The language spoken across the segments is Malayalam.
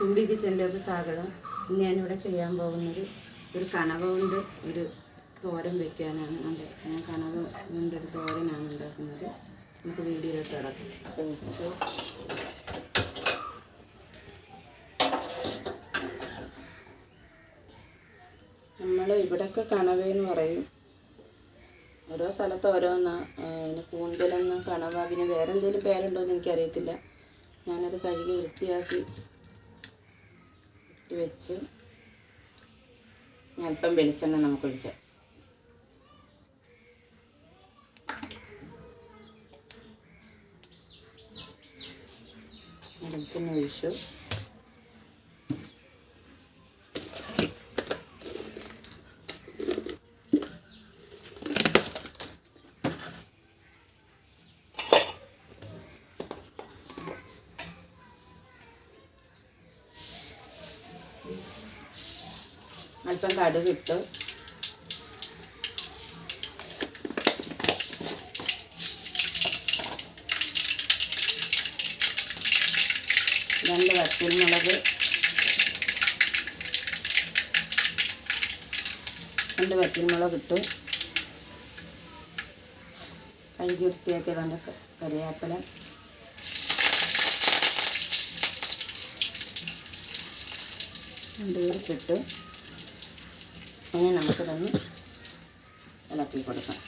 തുമ്പി കിച്ചണിലേക്ക് സ്വാഗതം ഞാനിവിടെ ചെയ്യാൻ പോകുന്നത് ഒരു കണവ കൊണ്ട് ഒരു തോരൻ വെക്കാനാണ്. ഉണ്ട് ഞാൻ കണവ കൊണ്ട് ഒരു തോരനാണ് ഉണ്ടാക്കുന്നത്. നമുക്ക് വീഡിയോയിലോട്ട് കിടക്കാം. വെച്ചു. നമ്മൾ ഇവിടെയൊക്കെ കണവയെന്ന് പറയും. ഓരോ സ്ഥലത്ത് ഓരോന്നാ. കൂന്തലെന്ന് കണവ. പിന്നെ വേറെ എന്തെങ്കിലും പേരുണ്ടോ എന്ന് എനിക്കറിയത്തില്ല. ഞാനത് കഴുകി വൃത്തിയാക്കി ഇട്ട് വെച്ച് അല്പം വെളിച്ചെണ്ണ നമുക്ക് ഒഴിക്കാം. വെളിച്ചെണ്ണ ഒഴിച്ചു. അല്പം കടുക് ഇട്ടു. രണ്ട് വറ്റൽമുളക്. രണ്ട് വറ്റൽമുളക് ഇട്ടു. കഴുകി വൃത്തിയാക്കിയതാണ് കറിവേപ്പില രണ്ട് പേർക്കിട്ടു അങ്ങനെ നമുക്കിതൊന്ന് ഇളക്കി കൊടുക്കാം.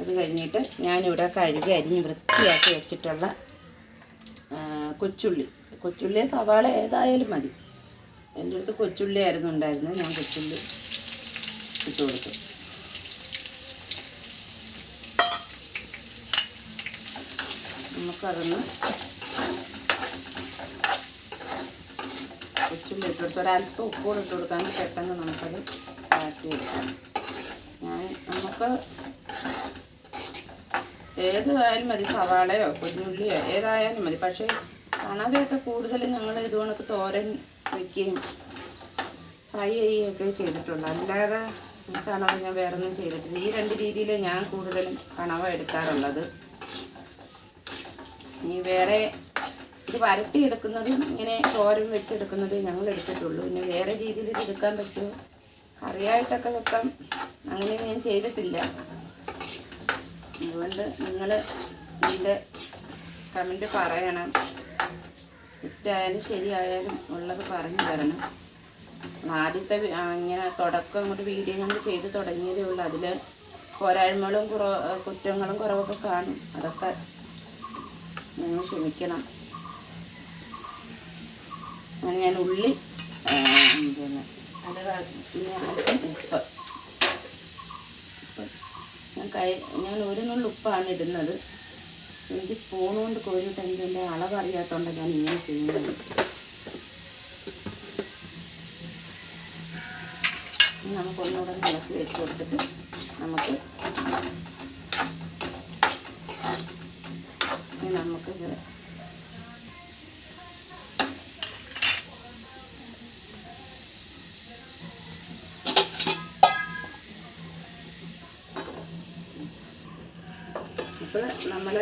അത് കഴിഞ്ഞിട്ട് ഞാനിവിടെ കഴുകി അരിഞ്ഞ് വൃത്തിയാക്കി വെച്ചിട്ടുള്ള കൊച്ചുള്ളി. കൊച്ചുള്ളി സവാള ഏതായാലും മതി. എന്റെ അടുത്ത് കൊച്ചുള്ളി ആയിരുന്നു ഉണ്ടായിരുന്നത്. ഞാൻ കൊച്ചുള്ളി ഇട്ട് കൊടുത്തു. നമുക്കതൊന്ന് കൊച്ചുള്ളി ഇട്ട് കൊടുത്ത് ഒരല്പം ഉപ്പൂടെ ഇട്ട് കൊടുക്കാൻ പെട്ടെന്ന് നമുക്കത് മാറ്റിയെടുക്കാം ഞാൻ നമുക്ക് ഏതായാലും മതി സവാളയോ കുഞ്ഞുള്ളിയോ ഏതായാലും മതി. പക്ഷേ കണവയൊക്കെ കൂടുതലും ഞങ്ങൾ ഇത് കണക്ക് തോരൻ വയ്ക്കുകയും ഫ്രൈ ചെയ്യുകയൊക്കെ ചെയ്തിട്ടുള്ളൂ അല്ലാതെ കണവ ഞാൻ വേറെ ഒന്നും ചെയ്തിട്ടില്ല. ഈ രണ്ട് രീതിയിൽ ഞാൻ കൂടുതലും കണവ എടുക്കാറുള്ളത്. ഇനി വേറെ ഇത് വരട്ടി എടുക്കുന്നതും ഇങ്ങനെ തോരൻ വെച്ചെടുക്കുന്നതും ഞങ്ങൾ എടുത്തിട്ടുള്ളൂ. പിന്നെ വേറെ രീതിയിൽ ഇത് എടുക്കാൻ പറ്റുമോ? കറിയായിട്ടൊക്കെ വെക്കാം. അങ്ങനെ ഞാൻ ചെയ്തിട്ടില്ല. അതുകൊണ്ട് നിങ്ങൾ ഇതിന്റെ കമന്റ് പറയണം. തെറ്റായാലും ശരിയായാലും ഉള്ളത് പറഞ്ഞു തരണം. ആദ്യത്തെ ഇങ്ങനെ തുടക്കം ഇങ്ങോട്ട് വീഡിയോ ഞങ്ങൾ ചെയ്ത് തുടങ്ങിയതേ ഉള്ളൂ. അതിൽ പോരായ്മകളും കുറവ് കുറ്റങ്ങളും കുറവൊക്കെ കാണും. അതൊക്കെ നിങ്ങൾ ക്ഷമിക്കണം. അങ്ങനെ ഞാൻ ഉള്ളി അത് ഉപ്പ്. ഞാൻ കൈ ഞാൻ ഒരു നുള്ളി ഉപ്പാണ് ഇടുന്നത്. എനിക്ക് സ്പൂൺ കൊണ്ട് കോരിയിട്ട് എനിക്ക് എന്റെ അളവ് അറിയാത്തതുകൊണ്ട് ഞാൻ ഇങ്ങനെ ചെയ്യുന്നത്. നമുക്ക് ഒന്നുകൂടെ ഇളക്കി വെച്ച് കൊടുത്തിട്ട് നമുക്ക് നമുക്ക് നമുക്കിത് ഇപ്പോൾ നമ്മൾ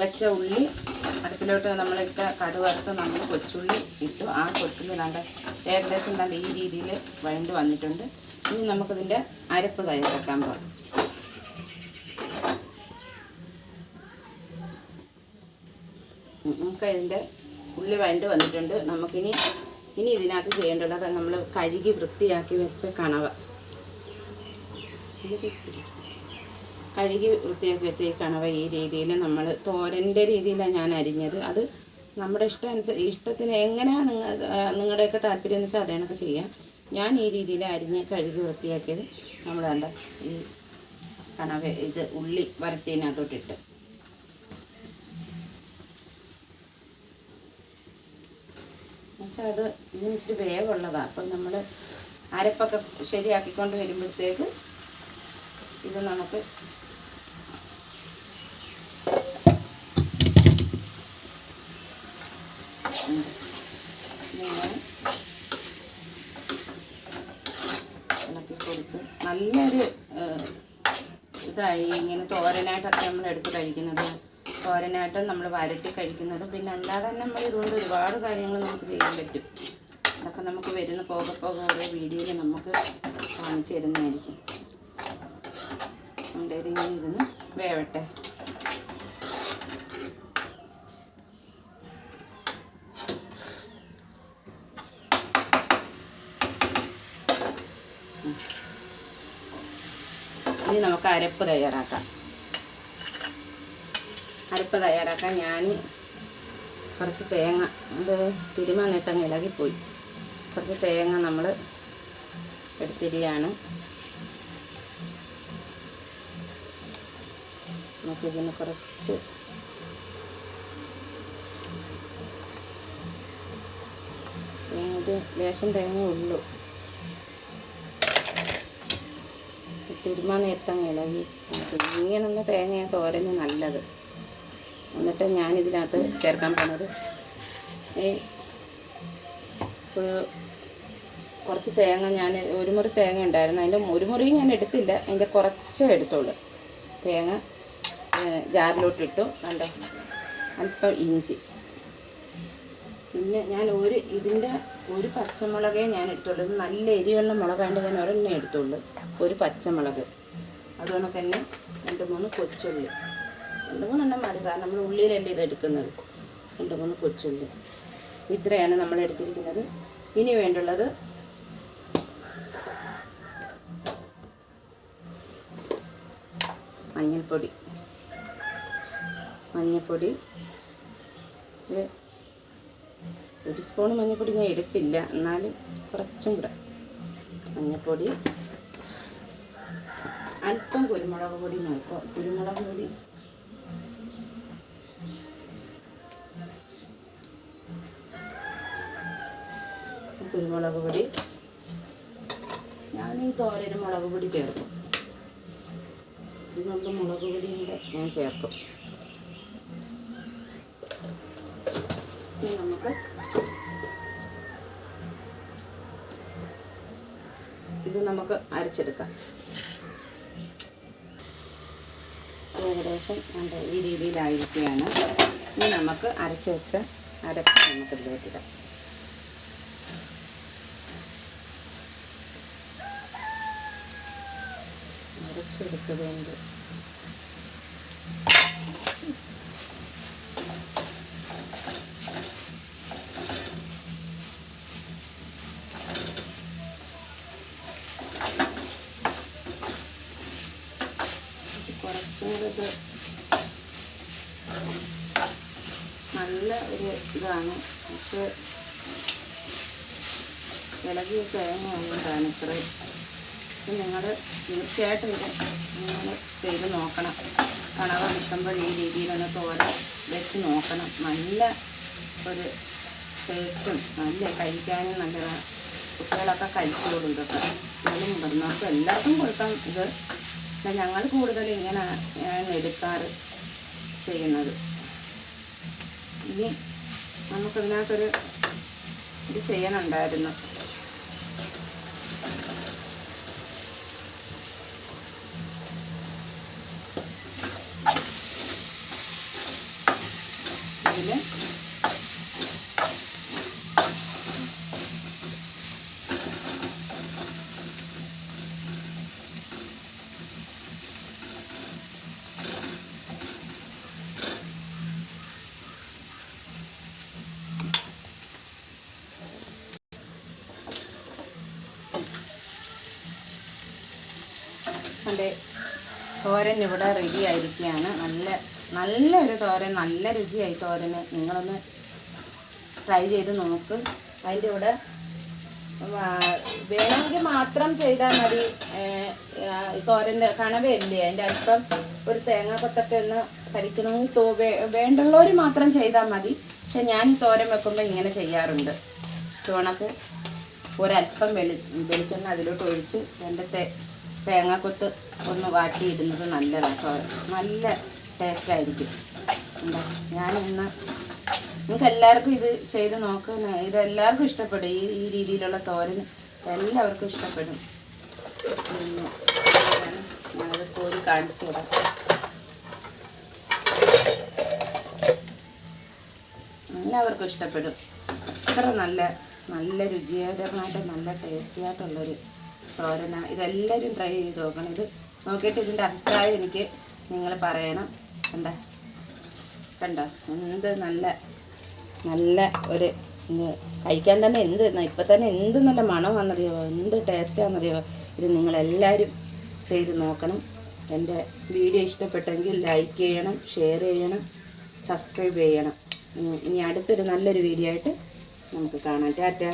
വെച്ച ഉള്ളി അടുപ്പിലോട്ട് നമ്മളിട്ട കടുവറുത്ത് നമ്മൾ കൊച്ചുള്ളി ഇട്ടു. ആ കൊച്ചുള്ളി നല്ല ഏകദേശം നല്ല ഈ രീതിയിൽ വഴണ്ട് വന്നിട്ടുണ്ട്. ഇനി നമുക്കിതിന്റെ അരപ്പ് തയ്യാറാക്കാൻ പോകാം നമുക്കതിന്റെ നമുക്ക് ഉള്ളി വഴണ്ട് വന്നിട്ടുണ്ട്. നമുക്കിനി ഇനി ഇതിനകത്ത് ചെയ്യേണ്ടത് നമ്മൾ കഴുകി വൃത്തിയാക്കി വെച്ച കണവ. കഴുകി വൃത്തിയാക്കി വെച്ച ഈ കണവ ഈ രീതിയിൽ നമ്മൾ തോരന്റെ രീതിയിലാണ് ഞാൻ അരിഞ്ഞത്. അത് നമ്മുടെ ഇഷ്ടം അനുസരിച്ച് ഇഷ്ടത്തിന് എങ്ങനെയാണ് നിങ്ങൾ നിങ്ങളുടെയൊക്കെ താല്പര്യം എന്ന് വെച്ചാൽ അതേണൊക്കെ ചെയ്യാം. ഞാൻ ഈ രീതിയിൽ അരിഞ്ഞ് കഴുകി വൃത്തിയാക്കിയത് നമ്മൾ വേണ്ട ഈ കണവ ഇത് ഉള്ളി വരട്ടിനകത്തോട്ടിട്ട് എന്നുവെച്ചാൽ അത് ഇതിന് ഇച്ചിരി വേവുള്ളതാണ് അപ്പം നമ്മൾ അരപ്പൊക്കെ ശരിയാക്കിക്കൊണ്ട് വരുമ്പോഴത്തേക്ക് ഇത് നമുക്ക് ഉം. ഇങ്ങനെ ഇളക്കി കൊടുത്ത് ഇതായി ഇങ്ങനെ തോരനായിട്ടൊക്കെ നമ്മൾ എടുത്ത് കഴിക്കുന്നത്. തോരനായിട്ട് നമ്മൾ വരട്ടി കഴിക്കുന്നതും. പിന്നെ അല്ലാതെ തന്നെ നമ്മൾ ഇതുകൊണ്ട് ഒരുപാട് കാര്യങ്ങൾ നമുക്ക് ചെയ്യാൻ പറ്റും. അതൊക്കെ നമുക്ക് വരുന്ന പോകെ പോകെ ഓരോ വീഡിയോയിൽ നമുക്ക് കാണിച്ചു തരുന്നതായിരിക്കും. നമ്മുടെ ഇതിങ്ങനെ ഇരുന്ന് വേവട്ടെ. ഇനി നമുക്ക് അരപ്പ് തയ്യാറാക്കാം. അരപ്പ് തയ്യാറാക്കാൻ ഞാൻ കുറച്ച് തേങ്ങ അത് തിരുമാനത്തങ്ങ് ഇളകിപ്പോയി. കുറച്ച് തേങ്ങ നമ്മൾ എടുത്തിരിയാണ്. നമുക്കിതിന് കുറച്ച് ഇത് ലേശം തേങ്ങ ഉള്ളൂ. തിരുമാ നേരത്തങ്ങ് ഇളകി. ഇങ്ങനെയുള്ള തേങ്ങയാണ് തോരന് നല്ലത്. എന്നിട്ട് ഞാൻ ഇതിനകത്ത് ചേർക്കാൻ പോണത് ഈ കുറച്ച് തേങ്ങ ഞാൻ ഒരു മുറി തേങ്ങ ഉണ്ടായിരുന്നു. അതിന്റെ ഒരു മുറി ഞാൻ എടുത്തില്ല. അതിന്റെ കുറച്ചേ എടുത്തുള്ളൂ. തേങ്ങ ജാറിലോട്ടിട്ടു. കണ്ടോ? അല്പം ഇഞ്ചി. പിന്നെ ഞാൻ ഒരു ഇതിന്റെ ഒരു പച്ചമുളകേ ഞാൻ എടുത്തുള്ളൂ. ഇത് നല്ല എരിവുള്ള മുളകാണ്ട് ഞാൻ ഒരെണ്ണം എടുത്തുള്ളൂ. ഒരു പച്ചമുളക്. അതുകൊണ്ട് തന്നെ രണ്ട് മൂന്ന് കൊച്ചുള്ളി. രണ്ട് മൂന്നെണ്ണം മതി. കാരണം നമ്മൾ ഉള്ളിലല്ലേ ഇത് എടുക്കുന്നത്. രണ്ട് മൂന്ന് കൊച്ചുള്ളി. ഇത്രയാണ് നമ്മൾ എടുത്തിരിക്കുന്നത്. ഇനി വേണ്ടുള്ളത് മഞ്ഞൾപ്പൊടി. മഞ്ഞൾപ്പൊടി. ഒരു സ്പൂൺ മഞ്ഞൾപ്പൊടി ഞാൻ എടുത്തില്ല. എന്നാലും കുറച്ചും കൂടെ മഞ്ഞൾപ്പൊടി അല്പം കുരുമുളക് പൊടി നോക്കുക കുരുമുളക് പൊടി. കുരുമുളക് പൊടി. ഞാൻ ഈ തോരന് മുളക് പൊടി ചേർക്കും. ഇതിനുള്ള മുളക് പൊടിയും ഞാൻ ചേർക്കും ഇനി നമുക്ക് ഇത് നമുക്ക് അരച്ചെടുക്കാം. ഏകദേശം ഉണ്ട് ഈ രീതിയിലായിരിക്കുകയാണ്. ഇനി നമുക്ക് അരച്ച് വെച്ച അരപ്പ് നമുക്ക് ഇതിലേക്കിടാം അരച്ചെടുത്തതുകൊണ്ട് കുറച്ചും കൂടെ ഇത് നല്ല ഒരു ഇതാണ്. പക്ഷെ ഇളകിയ തേങ്ങ ആയതുകൊണ്ടാണ് ഇത്രയും നിങ്ങൾ തീർച്ചയായിട്ടും ഇത് നിങ്ങൾ ചെയ്ത് നോക്കണം. കണവ കിട്ടുമ്പോൾ ഈ രീതിയിലൊന്ന് തോര വെച്ച് നോക്കണം. നല്ല ഒരു ടേസ്റ്റും നല്ല കഴിക്കാനും നല്ലതാണ്. കുട്ടികളൊക്കെ കഴിച്ചോളും ഇതൊക്കെ. കുട്ടികളും മുതിർന്നവർക്കും എല്ലാവർക്കും കൊടുക്കാം. ഇത് പക്ഷെ ഞങ്ങൾ കൂടുതൽ ഇങ്ങനെ ഞാൻ എടുക്കാറ് ചെയ്യുന്നത്. ഇനി നമുക്കതിനകത്തൊരു ഇത് ചെയ്യാനുണ്ടായിരുന്നു എന്റെ തോരൻ ഇവിടെ റെഡി ആയിരിക്കുകയാണ്. നല്ല നല്ലൊരു തോരൻ നല്ല രുചിയായി തോരന്. നിങ്ങളൊന്ന് ട്രൈ ചെയ്ത് നോക്ക്. അതിന്റെ കൂടെ വേണമെങ്കിൽ മാത്രം ചെയ്താൽ മതി. തോരന്റെ കണവയല്ലേ? അതിന്റെ അല്പം ഒരു തേങ്ങ കൊത്തൊക്കെ ഒന്ന് കഴിക്കണമെങ്കിൽ തോ വേണ്ടുള്ളവർ മാത്രം ചെയ്താൽ മതി. പക്ഷെ ഞാൻ ഈ തോരൻ വെക്കുമ്പോൾ ഇങ്ങനെ ചെയ്യാറുണ്ട്. ചോണക്ക് ഒരല്പം വെളി വെളിച്ചെണ്ണ അതിലോട്ട് ഒഴിച്ച് രണ്ട് തേങ്ങാക്കൊത്ത് ഒന്ന് വാട്ടിയിടുന്നത് നല്ലതാണ് നല്ല ടേസ്റ്റായിരിക്കും എന്താ ഇന്ന് നിങ്ങൾക്ക് എല്ലാവർക്കും ഇത് ചെയ്ത് നോക്ക് ഇത് എല്ലാവർക്കും ഇഷ്ടപ്പെടും. ഈ ഈ രീതിയിലുള്ള തോരൻ എല്ലാവർക്കും ഇഷ്ടപ്പെടും. പിന്നെ ഞാനത് കോരി കാണിച്ചു തരാം. എല്ലാവർക്കും ഇഷ്ടപ്പെടും. അത്ര നല്ല നല്ല രുചികരമായിട്ട് നല്ല ടേസ്റ്റി ആയിട്ടുള്ളൊരു തോരന. ഇതെല്ലാവരും ട്രൈ ചെയ്ത് നോക്കണം. ഇത് നോക്കിയിട്ട് ഇതിന്റെ അഭിപ്രായം എനിക്ക് നിങ്ങൾ പറയണം. എന്താ? കണ്ടോ? എന്ത് നല്ല നല്ല ഒരു കഴിക്കാൻ തന്നെ എന്ത് ഇപ്പം തന്നെ എന്ത് നല്ല മണമാണെന്നറിയോ എന്ത് ടേസ്റ്റാണെന്നറിയോ ഇത് നിങ്ങളെല്ലാവരും ചെയ്ത് നോക്കണം. എന്റെ വീഡിയോ ഇഷ്ടപ്പെട്ടെങ്കിൽ ലൈക്ക് ചെയ്യണം ഷെയർ ചെയ്യണം സബ്സ്ക്രൈബ് ചെയ്യണം. ഇനി അടുത്തൊരു നല്ലൊരു വീഡിയോ ആയിട്ട് നമുക്ക് കാണാം. ടാറ്റ.